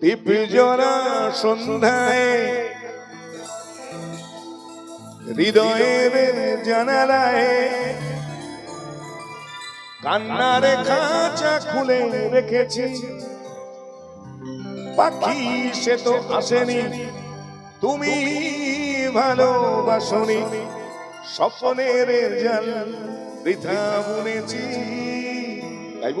দীপ জরা সন্ধ্যায়। হৃদয়ের জানালায়। কান্নার খাঁচা খুলে রেখেছি। পাখি সে তো আসেনি। তুমি ভালোবাসনি। স্বপ্নের জাল বৃথা বুনেছি। গাইব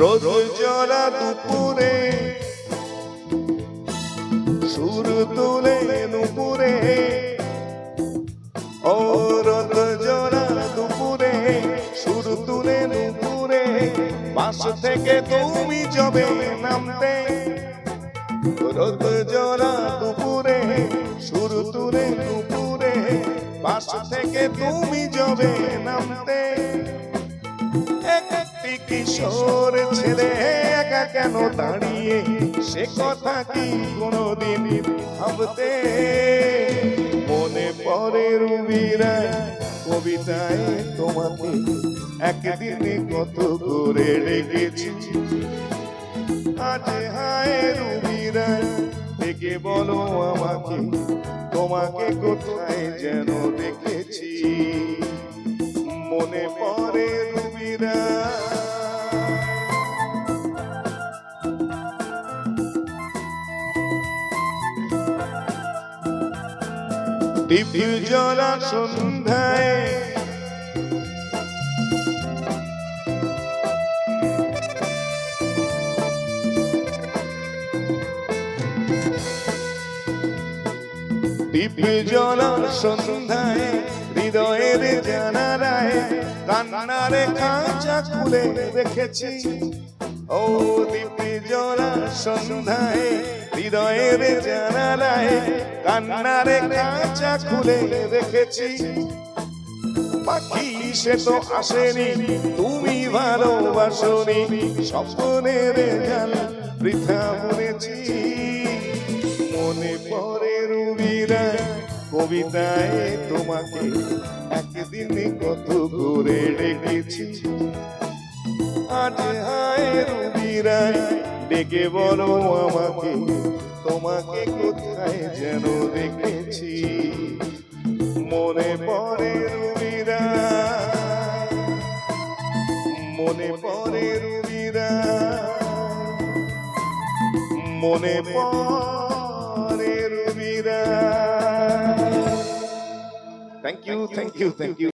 রোদ জলা দুপুরে, সুর তুলে নুপুরে। ও রোদ জলা দুপুরে, সুর তুলে নুপুরে। বাস থেকে তুমি যবে নামতে রোদ জলা দুপুরে, সুর তুলে নুপুরে। বাস থেকে তুমি যবে নামতে কিশোর ছেলে, একা কেন দাঁড়িয়ে? সে কথা কি কোনোদিন ভাবতে? মনে পড়ে রুবিরা কবিতায় তোমাকে, একদিনে কত করে ডেকেছি। আজ হায় রুবিরা থেকে বলো আমাকে, তোমাকে কোথায় যেন দেখেছি। মনে পড়ে দিব্য জলা সন্ধ্যায়। দিব্য জলা সন্ধ্যায়, হৃদয়ের জানালায় কান্নারে খাঁচা খুলে রেখেছি। ও দিব্য জলা সন্ধ্যায় হৃদয়ের জানালায় কান্নারে খাঁচা খুলে রেখেছি। পাখি সে তো আসেনি, তুমি ভালোবাসনি, স্বপ্নের জাল বৃথা মনেছি মনে পড়ে রুবিরা, কবিতায় তোমাকে একদিন কত করে ডেকেছি। আজ হায় রুবিরা ডেকে বলো আমাকে তোমাকে কোথায় যেন দেখেছি? মনে পড়ে রুবিরা মনে পড়ে রুবিরা মনে পড়ে রুবিরা thank you thank you thank you